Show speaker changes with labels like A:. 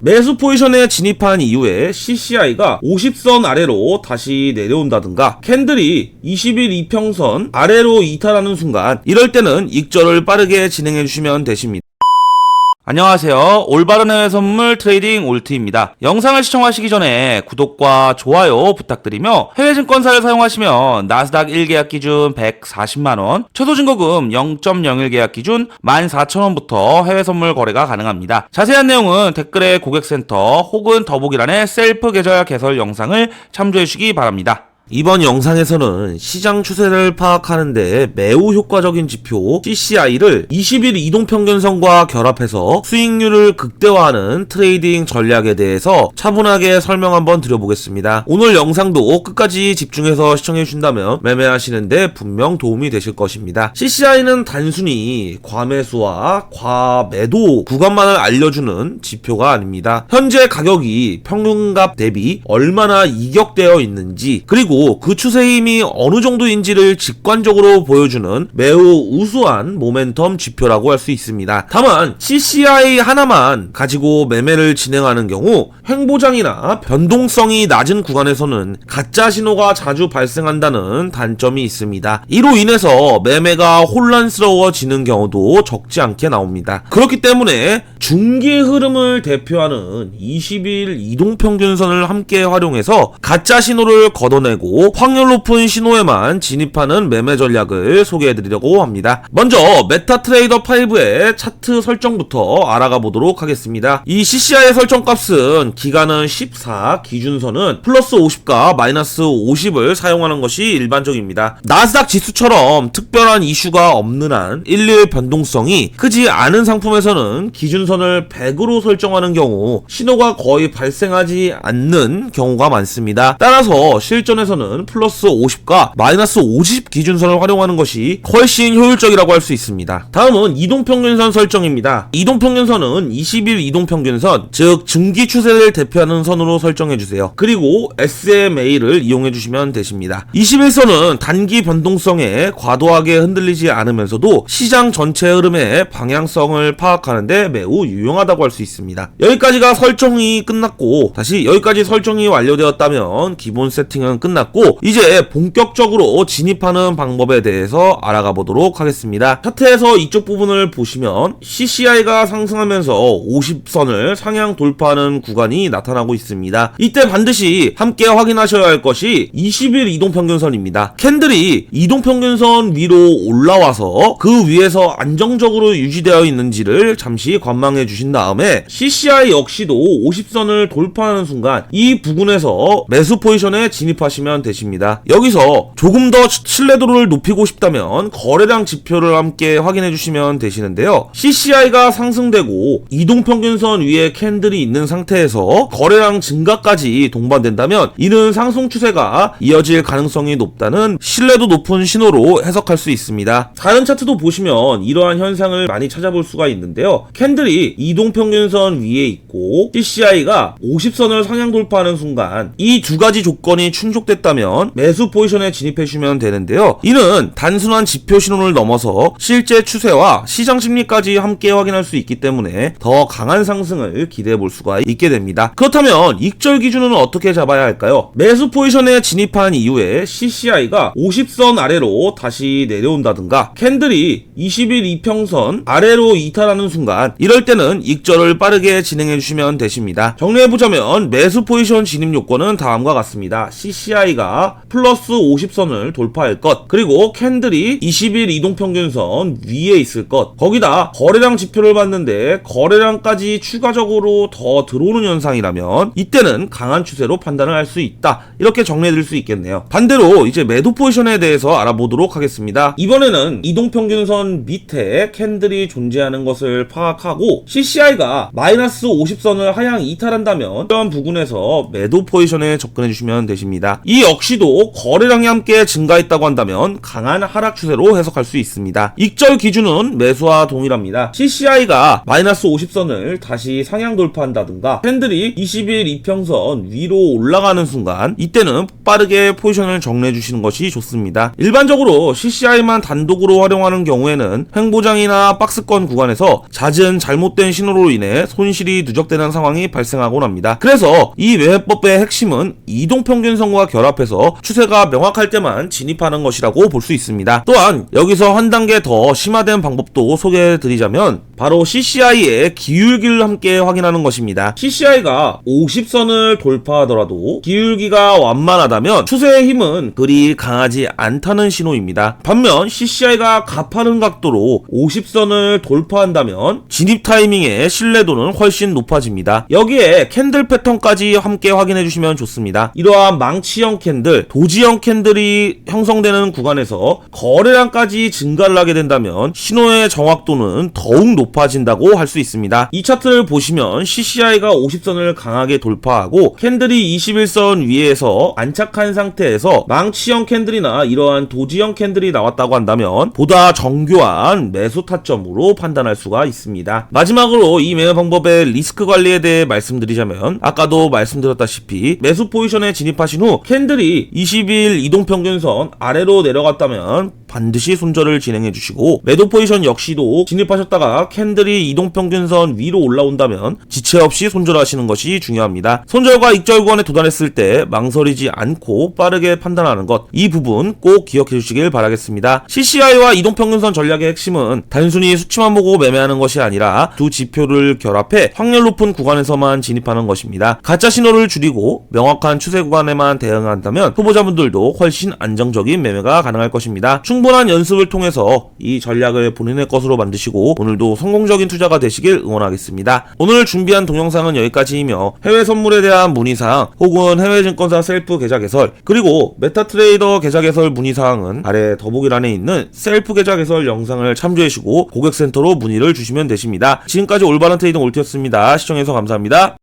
A: 매수 포지션에 진입한 이후에 CCI가 50선 아래로 다시 내려온다든가 캔들이 20일 이평선 아래로 이탈하는 순간 이럴 때는 익절을 빠르게 진행해 주시면 되십니다. 안녕하세요. 올바른 해외 선물 트레이딩 올트입니다. 영상을 시청하시기 전에 구독과 좋아요 부탁드리며 해외 증권사를 사용하시면 나스닥 1계약 기준 140만원, 최소 증거금 0.01 계약 기준 14,000원부터 해외 선물 거래가 가능합니다. 자세한 내용은 댓글에 고객센터 혹은 더보기란의 셀프 계좌 개설 영상을 참조해 주시기 바랍니다. 이번 영상에서는 시장 추세를 파악하는 데 매우 효과적인 지표 CCI를 20일 이동평균선과 결합해서 수익률을 극대화하는 트레이딩 전략에 대해서 차분하게 설명 한번 드려보겠습니다. 오늘 영상도 끝까지 집중해서 시청해 주신다면 매매하시는데 분명 도움이 되실 것입니다. CCI는 단순히 과매수와 과매도 구간만을 알려주는 지표가 아닙니다. 현재 가격이 평균값 대비 얼마나 이격되어 있는지 그리고 그 추세 힘이 어느 정도인지를 직관적으로 보여주는 매우 우수한 모멘텀 지표라고 할 수 있습니다. 다만 CCI 하나만 가지고 매매를 진행하는 경우 횡보장이나 변동성이 낮은 구간에서는 가짜 신호가 자주 발생한다는 단점이 있습니다. 이로 인해서 매매가 혼란스러워지는 경우도 적지 않게 나옵니다. 그렇기 때문에 중기 흐름을 대표하는 20일 이동평균선을 함께 활용해서 가짜 신호를 걷어내고 확률 높은 신호에만 진입하는 매매 전략을 소개해드리려고 합니다. 먼저 메타트레이더 5의 차트 설정부터 알아가 보도록 하겠습니다. 이 CCI의 설정 값은 기간은 14, 기준선은 플러스 50과 마이너스 50을 사용하는 것이 일반적입니다. 나스닥 지수처럼 특별한 이슈가 없는 한 일일 변동성이 크지 않은 상품에서는 기준선을 100으로 설정하는 경우 신호가 거의 발생하지 않는 경우가 많습니다. 따라서 실전에서는 플러스 50과 마이너스 50 기준선을 활용하는 것이 훨씬 효율적이라고 할 수 있습니다. 다음은 이동평균선 설정입니다. 이동평균선은 20일 이동평균선, 즉 증기 추세를 대표하는 선으로 설정해 주세요. 그리고 SMA를 이용해 주시면 되십니다. 21선은 단기 변동성에 과도하게 흔들리지 않으면서도 시장 전체 흐름의 방향성을 파악하는데 매우 유용하다고 할 수 있습니다. 여기까지가 설정이 끝났고 다시 여기까지 설정이 완료되었다면 기본 세팅은 끝났 고 이제 본격적으로 진입하는 방법에 대해서 알아가 보도록 하겠습니다. 차트에서 이쪽 부분을 보시면 CCI가 상승하면서 50선을 상향 돌파하는 구간이 나타나고 있습니다. 이때 반드시 함께 확인하셔야 할 것이 20일 이동평균선입니다. 캔들이 이동평균선 위로 올라와서 그 위에서 안정적으로 유지되어 있는지를 잠시 관망해 주신 다음에 CCI 역시도 50선을 돌파하는 순간 이 부분에서 매수 포지션에 진입하시면 되십니다. 여기서 조금 더 신뢰도를 높이고 싶다면 거래량 지표를 함께 확인해 주시면 되시는데요. CCI가 상승되고 이동평균선 위에 캔들이 있는 상태에서 거래량 증가까지 동반된다면 이는 상승 추세가 이어질 가능성이 높다는 신뢰도 높은 신호로 해석할 수 있습니다. 다른 차트도 보시면 이러한 현상을 많이 찾아볼 수가 있는데요. 캔들이 이동평균선 위에 있고 CCI가 50선을 상향 돌파하는 순간 이 두 가지 조건이 충족됐 다면 매수 포지션에 진입해 주시면 되는데요. 이는 단순한 지표 신호를 넘어서 실제 추세와 시장 심리까지 함께 확인할 수 있기 때문에 더 강한 상승을 기대해 볼 수가 있게 됩니다. 그렇다면 익절 기준은 어떻게 잡아야 할까요? 매수 포지션에 진입한 이후에 CCI가 50선 아래로 다시 내려온다든가 캔들이 20일 이평선 아래로 이탈하는 순간 이럴 때는 익절을 빠르게 진행해 주시면 되십니다. 정리해 보자면 매수 포지션 진입 요건은 다음과 같습니다. CCI 가 플러스 50선을 돌파할 것. 그리고 캔들이 20일 이동평균선 위에 있을 것. 거기다 거래량 지표를 봤는데 거래량까지 추가적으로 더 들어오는 현상이라면 이때는 강한 추세로 판단을 할 수 있다. 이렇게 정리해 드릴 수 있겠네요. 반대로 이제 매도 포지션에 대해서 알아보도록 하겠습니다. 이번에는 이동평균선 밑에 캔들이 존재하는 것을 파악하고 CCI가 마이너스 50선을 하향 이탈한다면 이런 부분에서 매도 포지션에 접근해 주시면 되십니다. 이이 역시도 거래량이 함께 증가했다고 한다면 강한 하락 추세로 해석할 수 있습니다. 익절 기준은 매수와 동일합니다. CCI가 마이너스 50선을 다시 상향 돌파한다든가 팬들이 20일 이평선 위로 올라가는 순간 이때는 빠르게 포지션을 정리해 주시는 것이 좋습니다. 일반적으로 CCI만 단독으로 활용하는 경우에는 횡보장이나 박스권 구간에서 잦은 잘못된 신호로 인해 손실이 누적되는 상황이 발생하곤 합니다. 그래서 이 매매법의 핵심은 이동평균선과 결합 해서 추세가 명확할 때만 진입하는 것이라고 볼 수 있습니다. 또한 여기서 한 단계 더 심화된 방법도 소개해 드리자면 바로 CCI의 기울기를 함께 확인하는 것입니다. CCI가 50선을 돌파하더라도 기울기가 완만하다면 추세의 힘은 그리 강하지 않다는 신호입니다. 반면 CCI가 가파른 각도로 50선을 돌파한다면 진입 타이밍의 신뢰도는 훨씬 높아집니다. 여기에 캔들 패턴까지 함께 확인해 주시면 좋습니다. 이러한 망치형 캔들, 도지형 캔들이 형성되는 구간에서 거래량까지 증가를 하게 된다면 신호의 정확도는 더욱 높아진다고 할 수 있습니다. 이 차트를 보시면 CCI가 50선을 강하게 돌파하고 캔들이 21선 위에서 안착한 상태에서 망치형 캔들이나 이러한 도지형 캔들이 나왔다고 한다면 보다 정교한 매수 타점으로 판단할 수가 있습니다. 마지막으로 이 매매 방법의 리스크 관리에 대해 말씀드리자면 아까도 말씀드렸다시피 매수 포지션에 진입하신 후 캔들 이 20일 이동평균선 아래로 내려갔다면 반드시 손절을 진행해 주시고 매도 포지션 역시도 진입하셨다가 캔들이 이동평균선 위로 올라온다면 지체 없이 손절하시는 것이 중요합니다. 손절과 익절 구간에 도달했을 때 망설이지 않고 빠르게 판단하는 것 이 부분 꼭 기억해 주시길 바라겠습니다. CCI와 이동평균선 전략의 핵심은 단순히 수치만 보고 매매하는 것이 아니라 두 지표를 결합해 확률 높은 구간에서만 진입하는 것입니다. 가짜 신호를 줄이고 명확한 추세 구간에만 대응 한다면 후보자분들도 훨씬 안정적인 매매가 가능할 것입니다. 충분한 연습을 통해서 이 전략을 본인의 것으로 만드시고 오늘도 성공적인 투자가 되시길 응원하겠습니다. 오늘 준비한 동영상은 여기까지이며 해외 선물에 대한 문의사항 혹은 해외 증권사 셀프 계좌 개설 그리고 메타트레이더 계좌 개설 문의사항은 아래 더보기란에 있는 셀프 계좌 개설 영상을 참조해주시고 고객센터로 문의를 주시면 되십니다. 지금까지 올바른 트레이딩 올티였습니다. 시청해주셔서 감사합니다.